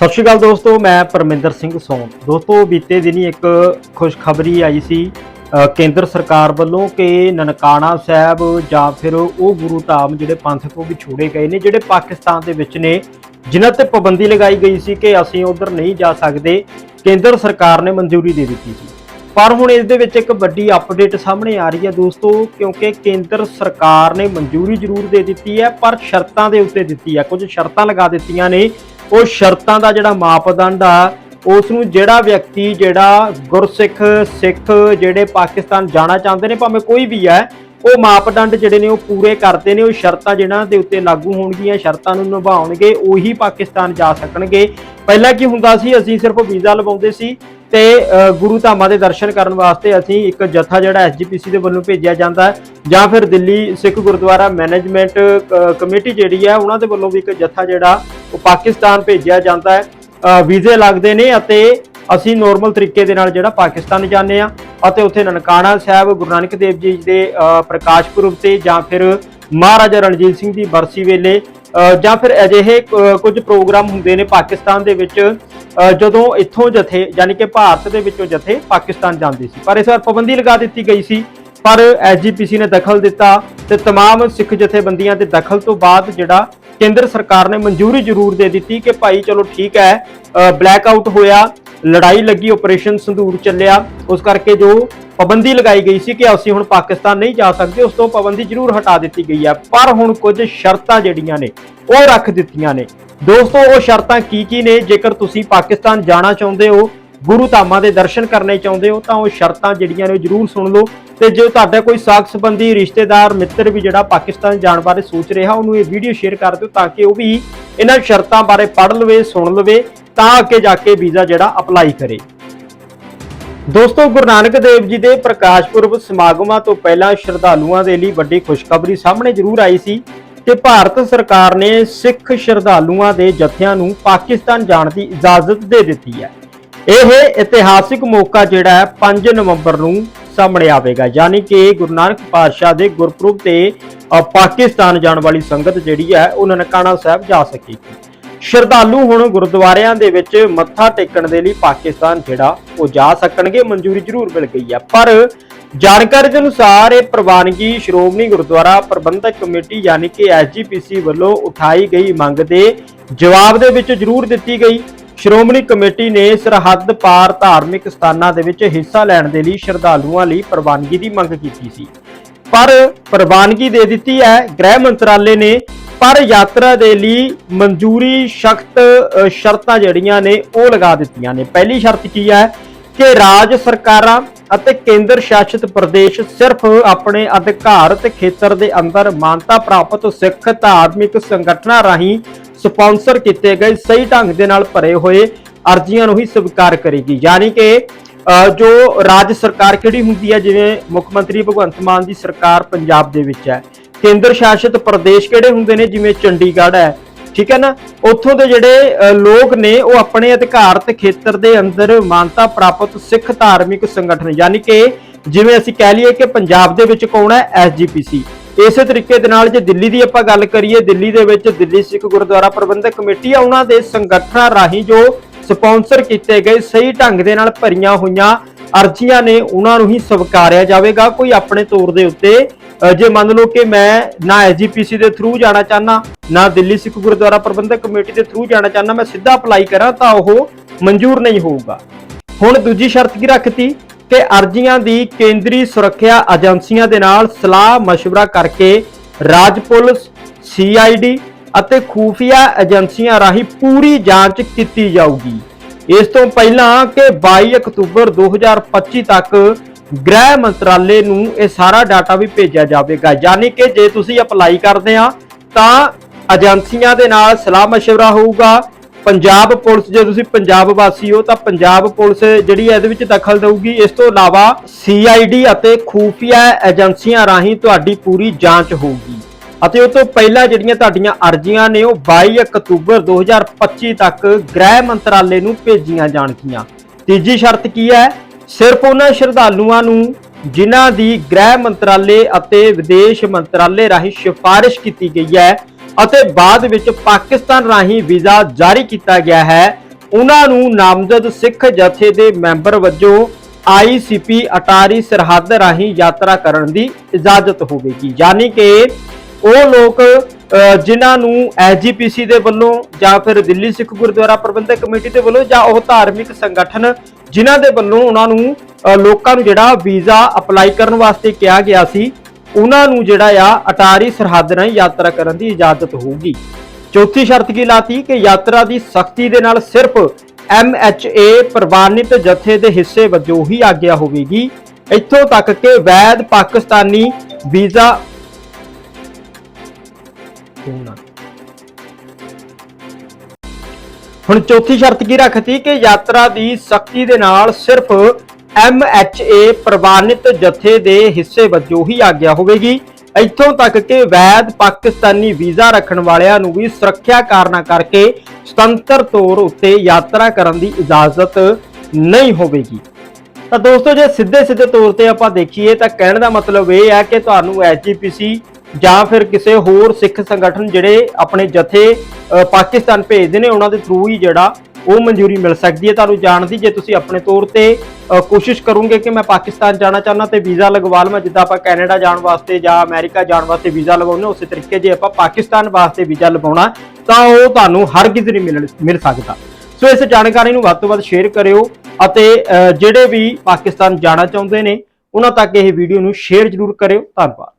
ਸਤਿ ਸ਼੍ਰੀ ਅਕਾਲ ਦੋਸਤੋ, ਮੈਂ ਪਰਮਿੰਦਰ ਸਿੰਘ ਸੋਨ। ਦੋਸਤੋ, ਬੀਤੇ ਦਿਨੀ ਇੱਕ ਖੁਸ਼ਖਬਰੀ ਆਈ ਸੀ ਕੇਂਦਰ ਸਰਕਾਰ ਵੱਲੋਂ ਕਿ ਨਨਕਾਣਾ ਸਾਹਿਬ ਜਾਂ ਫਿਰ ਉਹ ਗੁਰੂ ਧਾਮ ਜਿਹੜੇ ਪੰਥ ਤੋਂ ਵਿਛੋੜੇ ਗਏ ਨੇ, ਜਿਹੜੇ ਪਾਕਿਸਤਾਨ ਦੇ ਵਿੱਚ ਨੇ, ਜਿਨ੍ਹਾਂ ਤੇ ਪਾਬੰਦੀ ਲਗਾਈ ਗਈ ਸੀ ਕਿ ਅਸੀਂ ਉਧਰ ਨਹੀਂ ਜਾ ਸਕਦੇ, ਕੇਂਦਰ ਸਰਕਾਰ ਨੇ ਮਨਜ਼ੂਰੀ ਦੇ ਦਿੱਤੀ ਸੀ। ਪਰ ਹੁਣ ਇਸ ਦੇ ਵਿੱਚ ਇੱਕ ਵੱਡੀ ਅਪਡੇਟ ਸਾਹਮਣੇ ਆ ਰਹੀ ਹੈ ਦੋਸਤੋ, ਕਿਉਂਕਿ ਕੇਂਦਰ ਸਰਕਾਰ ਨੇ ਮਨਜ਼ੂਰੀ ਜ਼ਰੂਰ ਦੇ ਦਿੱਤੀ ਹੈ, ਪਰ ਸ਼ਰਤਾਂ ਦੇ ਉੱਤੇ ਦਿੱਤੀ ਹੈ। ਕੁਝ ਸ਼ਰਤਾਂ ਲਗਾ ਦਿੱਤੀਆਂ ਨੇ ਉਹ ਸ਼ਰਤਾਂ ਦਾ ਜਿਹੜਾ ਮਾਪਦੰਡ ਆ ਉਸ ਨੂੰ ਜਿਹੜਾ ਵਿਅਕਤੀ ਜਿਹੜਾ ਗੁਰਸਿੱਖ ਸਿੱਖ ਜਿਹੜੇ ਪਾਕਿਸਤਾਨ ਜਾਣਾ ਚਾਹੁੰਦੇ ਨੇ ਭਾਵੇਂ ਕੋਈ ਵੀ ਹੈ ਉਹ ਮਾਪਦੰਡ ਜਿਹੜੇ ਨੇ ਉਹ ਪੂਰੇ ਕਰਦੇ ਨੇ ਉਹ ਸ਼ਰਤਾਂ ਜਿਹਨਾਂ ਦੇ ਉੱਤੇ ਲਾਗੂ ਹੋਣਗੀਆਂ ਸ਼ਰਤਾਂ ਨੂੰ ਨਿਭਾਉਣਗੇ ਉਹੀ ਪਾਕਿਸਤਾਨ ਜਾ ਸਕਣਗੇ। ਪਹਿਲਾਂ ਕੀ ਹੁੰਦਾ ਸੀ ਅਸੀਂ ਸਿਰਫ ਵੀਜ਼ਾ ਲਵਾਉਂਦੇ ਸੀ ਤੇ ਗੁਰੂ ਧਾਮਾਂ ਦੇ ਦਰਸ਼ਨ ਕਰਨ ਵਾਸਤੇ ਅਸੀਂ ਇੱਕ ਜਥਾ ਜਿਹੜਾ ਐਸਜੀਪੀਸੀ ਦੇ ਵੱਲੋਂ ਭੇਜਿਆ ਜਾਂਦਾ ਜਾਂ ਫਿਰ Delhi Sikh Gurdwara management uh, committee ਜਿਹੜੀ ਹੈ ਉਹਨਾਂ ਦੇ ਵੱਲੋਂ ਵੀ ਇੱਕ ਜਥਾ ਜਿਹੜਾ ਉਹ ਪਾਕਿਸਤਾਨ ਭੇਜਿਆ ਜਾਂਦਾ ਹੈ ਅ, ਵੀਜ਼ੇ ਲੱਗਦੇ ਨੇ ਅਤੇ ਅਸੀਂ ਨੋਰਮਲ ਤਰੀਕੇ ਦੇ ਨਾਲ ਜਿਹੜਾ ਪਾਕਿਸਤਾਨ ਜਾਂਦੇ ਆ ਅਤੇ ਉੱਥੇ ਨਨਕਾਣਾ ਸਾਹਿਬ ਗੁਰੂ ਨਾਨਕ ਦੇਵ ਜੀ ਦੇ ਅ, ਪ੍ਰਕਾਸ਼ ਪੁਰਬ ਤੇ ਜਾਂ ਫਿਰ ਮਹਾਰਾਜਾ ਰਣਜੀਤ ਸਿੰਘ ਦੀ ਬਰਸੀ ਵੇਲੇ ਅ, ਜਾਂ ਫਿਰ ਅਜਿਹੇ ਅ, ਕੁਝ ਪ੍ਰੋਗਰਾਮ ਹੁੰਦੇ ਨੇ ਪਾਕਿਸਤਾਨ ਦੇ ਵਿੱਚ ਅ, ਜਦੋਂ ਇੱਥੋਂ ਜਥੇ ਯਾਨੀ ਕਿ ਭਾਰਤ ਦੇ ਵਿੱਚੋਂ ਜਥੇ ਪਾਕਿਸਤਾਨ ਜਾਂਦੇ ਸੀ ਪਰ ਇਸ ਵਾਰ ਪਾਬੰਦੀ ਲਗਾ ਦਿੱਤੀ ਗਈ ਸੀ ਪਰ ਐਸਜੀਪੀਸੀ ਨੇ ਦਖਲ ਦਿੱਤਾ ਤੇ तमाम ਸਿੱਖ ਜਥੇਬੰਦੀਆਂ ਦੇ ਦਖਲ ਤੋਂ ਬਾਅਦ ਜਿਹੜਾ ਕੇਂਦਰ ਸਰਕਾਰ ਨੇ ਮਨਜ਼ੂਰੀ ਜ਼ਰੂਰ ਦੇ ਦਿੱਤੀ ਕਿ ਭਾਈ ਚਲੋ ਠੀਕ ਹੈ ਬਲੈਕ ਆਊਟ ਹੋਇਆ, ਲੜਾਈ ਲੱਗੀ ਆਪਰੇਸ਼ਨ ਸੰਧੂਰ ਚੱਲਿਆ। ਉਸ ਕਰਕੇ ਜੋ ਪਾਬੰਦੀ ਲਗਾਈ ਗਈ ਸੀ ਕਿ ਅਸੀਂ ਹੁਣ ਪਾਕਿਸਤਾਨ ਨਹੀਂ ਜਾ ਸਕਦੇ, ਉਸ ਤੋਂ ਪਾਬੰਦੀ ਜ਼ਰੂਰ ਹਟਾ ਦਿੱਤੀ ਗਈ ਹੈ। ਪਰ ਹੁਣ ਕੁਝ ਸ਼ਰਤਾਂ ਜਿਹੜੀਆਂ ਨੇ, ਉਹ ਰੱਖ ਦਿੱਤੀਆਂ ਨੇ। ਦੋਸਤੋ, ਉਹ ਸ਼ਰਤਾਂ ਕੀ ਕੀ ਨੇ? ਜੇਕਰ ਤੁਸੀਂ ਪਾਕਿਸਤਾਨ ਜਾਣਾ ਚਾਹੁੰਦੇ ਹੋ ਗੁਰੂ ਧਾਮਾਂ ਦੇ ਦਰਸ਼ਨ ਕਰਨੇ ਚਾਹੁੰਦੇ ਹੋ ਤਾਂ ਉਹ ਸ਼ਰਤਾਂ ਜਿਹੜੀਆਂ ਨੇ ਉਹ ਜ਼ਰੂਰ ਸੁਣ ਲਓ। ਤੇ ਜੇ ਤੁਹਾਡਾ ਕੋਈ ਸਾਖ ਸੰਬੰਧੀ ਰਿਸ਼ਤੇਦਾਰ, ਮਿੱਤਰ ਵੀ ਜਿਹੜਾ ਪਾਕਿਸਤਾਨ ਜਾਣ ਬਾਰੇ ਸੋਚ ਰਿਹਾ, ਉਹਨੂੰ ਇਹ ਵੀਡੀਓ ਸ਼ੇਅਰ ਕਰ ਦਿਓ ਤਾਂ ਕਿ ਉਹ ਵੀ ਇਹਨਾਂ ਸ਼ਰਤਾਂ ਬਾਰੇ ਪੜ੍ਹ ਲਵੇ, ਸੁਣ ਲਵੇ, ਤਾਂ ਅੱਗੇ ਜਾ ਕੇ ਵੀਜ਼ਾ ਜਿਹੜਾ ਅਪਲਾਈ ਕਰੇ। ਦੋਸਤੋ, ਗੁਰੂ ਨਾਨਕ ਦੇਵ ਜੀ ਦੇ ਪ੍ਰਕਾਸ਼ ਪੁਰਬ ਸਮਾਗਮਾਂ ਤੋਂ ਪਹਿਲਾਂ ਸ਼ਰਧਾਲੂਆਂ ਦੇ ਲਈ ਵੱਡੀ ਖੁਸ਼ਖਬਰੀ ਸਾਹਮਣੇ ਜ਼ਰੂਰ ਆਈ ਸੀ ਕਿ ਭਾਰਤ ਸਰਕਾਰ ਨੇ ਸਿੱਖ ਸ਼ਰਧਾਲੂਆਂ ਦੇ ਜਥਿਆਂ ਨੂੰ ਪਾਕਿਸਤਾਨ ਜਾਣ ਦੀ ਇਜਾਜ਼ਤ ਦੇ ਦਿੱਤੀ ਹੈ। ਇਹ ਇਤਿਹਾਸਿਕ ਮੌਕਾ ਜਿਹੜਾ ਹੈ 5 ਨਵੰਬਰ ਨੂੰ ਸਾਹਮਣੇ ਆਵੇਗਾ। ਯਾਨੀ ਕਿ ਗੁਰੂ ਨਾਨਕ ਪਾਤਸ਼ਾਹ ਦੇ ਗੁਰਪੁਰਬ ਤੇ ਪਾਕਿਸਤਾਨ ਜਾਣ ਵਾਲੀ ਸੰਗਤ ਜਿਹੜੀ ਹੈ, ਉਹ ਨਨਕਾਣਾ ਸਾਹਿਬ ਜਾ ਸਕੇਗੀ ਸ਼ਰਧਾਲੂ ਹੁਣ ਗੁਰਦੁਆਰਿਆਂ ਦੇ ਵਿੱਚ ਮੱਥਾ ਟੇਕਣ ਦੇ ਲਈ ਪਾਕਿਸਤਾਨ ਜਿਹੜਾ, ਉਹ ਜਾ ਸਕਣਗੇ, ਮਨਜ਼ੂਰੀ ਜ਼ਰੂਰ ਮਿਲ ਗਈ ਹੈ। ਪਰ ਜਾਣਕਾਰੀ ਦੇ ਅਨੁਸਾਰ ਇਹ ਪ੍ਰਵਾਨਗੀ ਸ਼੍ਰੋਮਣੀ ਗੁਰਦੁਆਰਾ ਪ੍ਰਬੰਧਕ ਕਮੇਟੀ ਯਾਨੀ ਕਿ ਐਸਜੀਪੀਸੀ ਵੱਲੋਂ ਉਠਾਈ ਗਈ ਮੰਗ ਦੇ ਜਵਾਬ ਦੇ ਵਿੱਚ ਜ਼ਰੂਰ ਦਿੱਤੀ ਗਈ। ਸ਼੍ਰੋਮਣੀ ਕਮੇਟੀ ਨੇ ਸਰਹੱਦ ਪਾਰ ਧਾਰਮਿਕ ਸਥਾਨਾਂ ਦੇ ਵਿੱਚ ਹਿੱਸਾ ਲੈਣ ਦੇ ਲਈ ਸ਼ਰਧਾਲੂਆਂ ਲਈ ਪ੍ਰਵਾਨਗੀ ਦੀ ਮੰਗ ਕੀਤੀ ਸੀ। ਪਰ ਪ੍ਰਵਾਨਗੀ ਦੇ ਦਿੱਤੀ ਹੈ, ਗ੍ਰਹਿ ਮੰਤਰਾਲੇ ਨੇ, ਪਰ ਯਾਤਰਾ ਦੇ ਲਈ ਮਨਜ਼ੂਰੀ ਸਖਤ ਸ਼ਰਤਾਂ ਜਿਹੜੀਆਂ ਨੇ, ਉਹ ਲਗਾ ਦਿੱਤੀਆਂ ਨੇ। ਪਹਿਲੀ ਸ਼ਰਤ ਕੀ ਹੈ ਕਿ ਰਾਜ ਸਰਕਾਰਾਂ ਅਤੇ ਕੇਂਦਰ ਸ਼ਾਸਿਤ ਪ੍ਰਦੇਸ਼ ਸਿਰਫ ਆਪਣੇ ਅਧਿਕਾਰਤ ਖੇਤਰ ਦੇ ਅੰਦਰ ਮਾਨਤਾ ਪ੍ਰਾਪਤ ਸਿੱਖ ਧਾਰਮਿਕ ਸੰਗਠਨਾਂ ਰਾਹੀਂ ਸਪਾਂਸਰ ਕੀਤੇ ਗਏ, ਸਹੀ ਢੰਗ ਦੇ ਨਾਲ ਭਰੇ ਹੋਏ ਅਰਜ਼ੀਆਂ ਨੂੰ ਹੀ ਸਵੀਕਾਰ ਕਰੇਗੀ। ਯਾਨੀ ਕਿ ਜੋ ਰਾਜ ਸਰਕਾਰ ਕਿਹੜੀ ਹੁੰਦੀ ਹੈ, ਜਿਵੇਂ ਮੁੱਖ ਮੰਤਰੀ ਭਗਵੰਤ ਮਾਨ ਦੀ ਸਰਕਾਰ ਪੰਜਾਬ ਦੇ ਵਿੱਚ ਹੈ। ਕੇਂਦਰ ਸ਼ਾਸਿਤ ਪ੍ਰਦੇਸ਼ ਕਿਹੜੇ ਹੁੰਦੇ ਨੇ, ਜਿਵੇਂ ਚੰਡੀਗੜ੍ਹ ਹੈ, ਠੀਕ ਹੈ ਨਾ? ਉੱਥੋਂ ਦੇ ਜਿਹੜੇ ਲੋਕ ਨੇ, ਉਹ ਆਪਣੇ ਅਧਿਕਾਰਤ ਖੇਤਰ ਦੇ ਅੰਦਰ ਮਾਨਤਾ ਪ੍ਰਾਪਤ ਸਿੱਖ ਧਾਰਮਿਕ ਸੰਗਠਨ, ਯਾਨੀ ਕਿ ਜਿਵੇਂ ਅਸੀਂ ਕਹਿ ਲਈਏ ਕਿ ਪੰਜਾਬ ਦੇ ਵਿੱਚ ਕੌਣ ਹੈ? ਐਸਜੀਪੀਸੀ ਇਸੇ ਤਰੀਕੇ ਦੇ ਨਾਲ ਜੇ ਦਿੱਲੀ ਦੀ ਆਪਾਂ ਗੱਲ ਕਰੀਏ, ਦਿੱਲੀ ਦੇ ਵਿੱਚ ਦਿੱਲੀ ਸਿੱਖ ਗੁਰਦੁਆਰਾ ਪ੍ਰਬੰਧਕ ਕਮੇਟੀ ਆ, ਉਹਨਾਂ ਦੇ ਸੰਗਠਨਾਂ ਰਾਹੀਂ ਜੋ ਸਪਾਂਸਰ ਕੀਤੇ ਗਏ, ਸਹੀ ਢੰਗ ਦੇ ਨਾਲ ਭਰੀਆਂ ਹੋਈਆਂ ਅਰਜ਼ੀਆਂ ਨੇ, ਉਹਨਾਂ ਨੂੰ ਹੀ ਸਵੀਕਾਰਿਆ ਜਾਵੇਗਾ। ਕੋਈ ਆਪਣੇ ਤੌਰ ਦੇ ਉੱਤੇ ਜੇ ਮੰਨ ਲਓ ਕਿ ਮੈਂ ਨਾ ਐਸਜੀਪੀਸੀ ਦੇ ਥਰੂ ਜਾਣਾ ਚਾਹਨਾ ਨਾ ਦਿੱਲੀ ਸਿੱਖ ਗੁਰਦੁਆਰਾ ਪ੍ਰਬੰਧਕ ਕਮੇਟੀ ਦੇ ਥਰੂ ਜਾਣਾ ਚਾਹਨਾ ਮੈਂ ਸਿੱਧਾ ਅਪਲਾਈ ਕਰਾਂ, ਤਾਂ ਉਹ ਮਨਜ਼ੂਰ ਨਹੀਂ ਹੋਊਗਾ। ਹੁਣ ਦੂਜੀ ਸ਼ਰਤ ਕੀ ਰੱਖਤੀ? ਕਿ ਅਰਜ਼ੀਆਂ ਦੀ ਕੇਂਦਰੀ ਸੁਰੱਖਿਆ ਏਜੰਸੀਆਂ ਦੇ ਨਾਲ ਸਲਾਹ مشورہ ਕਰਕੇ ਰਾਜ ਪੁਲਿਸ ਸੀਆਈਡੀ ਅਤੇ ਖੂਫੀਆ ਏਜੰਸੀਆਂ ਰਾਹੀਂ ਪੂਰੀ ਜਾਂਚ ਕੀਤੀ ਜਾਊਗੀ ਇਸ ਤੋਂ ਪਹਿਲਾਂ ਕਿ 22 ਅਕਤੂਬਰ 2025 ਤੱਕ ਗ੍ਰਹਿ ਮੰਤਰਾਲੇ ਨੂੰ ਇਹ ਸਾਰਾ ਡਾਟਾ ਵੀ ਭੇਜਿਆ ਜਾਵੇਗਾ ਯਾਨੀ ਕਿ ਜੇ ਤੁਸੀਂ ਅਪਲਾਈ ਕਰਦੇ ਆ ਤਾਂ ਏਜੰਸੀਆਂ ਦੇ ਨਾਲ ਸਲਾਹ مشورہ ਹੋਊਗਾ ਪੰਜਾਬ ਪੁਲਿਸ, ਜੇ ਤੁਸੀਂ ਪੰਜਾਬ ਵਾਸੀ ਹੋ, ਤਾਂ ਪੰਜਾਬ ਪੁਲਿਸ ਜਿਹੜੀ ਹੈ ਇਹਦੇ ਵਿੱਚ ਦਖਲ ਦੇਊਗੀ। ਇਸ ਤੋਂ ਇਲਾਵਾ ਸੀਆਈਡੀ ਅਤੇ ਖੂਫੀਆ ਏਜੰਸੀਆਂ ਰਾਹੀਂ ਤੁਹਾਡੀ ਪੂਰੀ ਜਾਂਚ ਹੋਊਗੀ। ਅਤੇ ਉਹ ਤੋਂ ਪਹਿਲਾਂ ਜਿਹੜੀਆਂ ਤੁਹਾਡੀਆਂ ਅਰਜ਼ੀਆਂ ਨੇ, ਉਹ 22 ਅਕਤੂਬਰ 2025 ਤੱਕ ਗ੍ਰਹਿ ਮੰਤਰਾਲੇ ਨੂੰ ਭੇਜੀਆਂ ਜਾਣਗੀਆਂ। ਤੀਜੀ ਸ਼ਰਤ ਕੀ ਹੈ? ਸਿਰਫ ਉਹਨਾਂ ਸ਼ਰਧਾਲੂਆਂ ਨੂੰ ਜਿਨ੍ਹਾਂ ਦੀ ਗ੍ਰਹਿ ਮੰਤਰਾਲੇ ਅਤੇ ਵਿਦੇਸ਼ ਮੰਤਰਾਲੇ ਰਾਹੀਂ ਸਿਫਾਰਿਸ਼ ਕੀਤੀ ਗਈ ਹੈ ਅਤੇ ਬਾਅਦ ਵਿੱਚ ਪਾਕਿਸਤਾਨ ਰਾਹੀਂ ਵੀਜ਼ਾ ਜਾਰੀ ਕੀਤਾ ਗਿਆ ਹੈ। ਉਹਨਾਂ ਨੂੰ ਨਾਮਜ਼ਦ ਸਿੱਖ ਜਥੇ ਦੇ ਮੈਂਬਰ ਵਜੋਂ ਆਈਸੀਪੀ ਅਟਾਰੀ ਸਰਹੱਦ ਰਾਹੀਂ ਯਾਤਰਾ ਕਰਨ ਦੀ ਇਜਾਜ਼ਤ ਹੋਵੇਗੀ। ਯਾਨੀ ਕਿ ਉਹ ਲੋਕ ਅ, ਜਿਨ੍ਹਾਂ ਨੂੰ ਐਸਜੀਪੀਸੀ ਦੇ ਵੱਲੋਂ ਜਾਂ ਫਿਰ ਦਿੱਲੀ ਸਿੱਖ ਗੁਰਦੁਆਰਾ ਪ੍ਰਬੰਧਕ ਕਮੇਟੀ ਦੇ ਵੱਲੋਂ ਜਾਂ ਉਹ ਧਾਰਮਿਕ ਸੰਗਠਨ ਜਿਨ੍ਹਾਂ ਦੇ ਵੱਲੋਂ ਉਹਨਾਂ ਨੂੰ ਲੋਕਾਂ ਨੂੰ ਜਿਹੜਾ ਵੀਜ਼ਾ ਅਪਲਾਈ ਕਰਨ ਵਾਸਤੇ ਕਿਹਾ ਗਿਆ ਸੀ ਉਹਨਾਂ ਨੂੰ ਜਿਹੜਾ ਆ ਅਟਾਰੀ ਸਰਹੱਦ ਰਾਹੀਂ ਯਾਤਰਾ ਕਰਨ ਦੀ ਇਜਾਜ਼ਤ ਹੋਊਗੀ। ਚੌਥੀ ਸ਼ਰਤ ਕੀ ਲਾਤੀ? ਕਿ ਯਾਤਰਾ ਦੀ ਸਖਤੀ ਦੇ ਨਾਲ ਸਿਰਫ MHA ਪ੍ਰਵਾਨਿਤ ਜਥੇ ਦੇ ਹਿੱਸੇ ਵਜੋਂ ਹੀ ਆਗਿਆ ਹੋਵੇਗੀ। ਇੱਥੋਂ ਤੱਕ ਕਿ ਵੈਦ ਪਾਕਿਸਤਾਨੀ ਵੀਜ਼ਾ ਹੁਣ ਚੌਥੀ ਸ਼ਰਤ ਕੀ ਰੱਖਤੀ? ਕਿ ਯਾਤਰਾ ਦੀ ਸਖਤੀ ਦੇ ਨਾਲ ਸਿਰਫ MHA ਪ੍ਰਵਾਨਿਤ ਜਥੇ ਦੇ ਹਿੱਸੇ ਵਜੋਂ ਹੀ ਆਗਿਆ ਹੋਵੇਗੀ। ਇੱਥੋਂ ਤੱਕ ਕਿ ਵੈਦ ਪਾਕਿਸਤਾਨੀ ਵੀਜ਼ਾ ਰੱਖਣ ਵਾਲਿਆਂ ਨੂੰ ਵੀ ਸੁਰੱਖਿਆ ਕਾਰਨਾਂ ਕਰਕੇ ਸੁਤੰਤਰ ਤੌਰ ਉੱਤੇ ਯਾਤਰਾ ਕਰਨ ਦੀ ਇਜਾਜ਼ਤ ਨਹੀਂ ਹੋਵੇਗੀ। ਤਾਂ ਦੋਸਤੋ, ਜੇ ਸਿੱਧੇ ਸਿੱਧੇ ਤੌਰ ਤੇ ਆਪਾਂ ਦੇਖੀਏ ਤਾਂ ਕਹਿਣ ਦਾ ਮਤਲਬ ਇਹ ਹੈ ਕਿ ਤੁਹਾਨੂੰ ਐਸਜੀਪੀਸੀ ਜਾਂ ਫਿਰ ਕਿਸੇ ਹੋਰ ਸਿੱਖ ਸੰਗਠਨ ਜਿਹੜੇ ਆਪਣੇ ਜਥੇ ਪਾਕਿਸਤਾਨ ਭੇਜਦੇ ਨੇ, ਉਹਨਾਂ ਦੇ ਥਰੂ ਹੀ ਜਿਹੜਾ ਉਹ ਮਨਜ਼ੂਰੀ ਮਿਲ ਸਕਦੀ ਹੈ। ਤੁਹਾਨੂੰ ਜਾਣ ਦੀ ਜੇ ਤੁਸੀਂ ਆਪਣੇ ਤੌਰ ਤੇ ਕੋਸ਼ਿਸ਼ ਕਰੋਗੇ ਕਿ ਮੈਂ ਪਾਕਿਸਤਾਨ ਜਾਣਾ ਚਾਹੁੰਦਾ ਤੇ ਵੀਜ਼ਾ ਲਗਵਾ ਲਵਾਂ ਜਿੱਦਾਂ ਆਪਾਂ ਕੈਨੇਡਾ ਜਾਣ ਵਾਸਤੇ ਜਾਂ ਅਮਰੀਕਾ ਜਾਣ ਵਾਸਤੇ ਵੀਜ਼ਾ ਲਗਾਉਂਦੇ ਹਾਂ, ਉਸੇ ਤਰੀਕੇ ਜੇ ਆਪਾਂ ਪਾਕਿਸਤਾਨ ਵਾਸਤੇ ਵੀਜ਼ਾ ਲਗਾਉਣਾ ਤਾਂ ਉਹ ਤੁਹਾਨੂੰ ਹਰ ਹਰਗਿਜ਼ ਨਹੀਂ ਮਿਲ ਮਿਲ ਸਕਦਾ। ਸੋ ਇਸ ਜਾਣਕਾਰੀ ਨੂੰ ਵੱਧ ਤੋਂ ਵੱਧ ਸ਼ੇਅਰ ਕਰਿਓ ਅਤੇ ਜਿਹੜੇ ਵੀ ਪਾਕਿਸਤਾਨ ਜਾਣਾ ਚਾਹੁੰਦੇ ਨੇ ਉਹਨਾਂ ਤੱਕ ਇਹ ਵੀਡੀਓ ਨੂੰ ਸ਼ੇਅਰ ਜ਼ਰੂਰ ਕਰਿਓ। ਧੰਨਵਾਦ।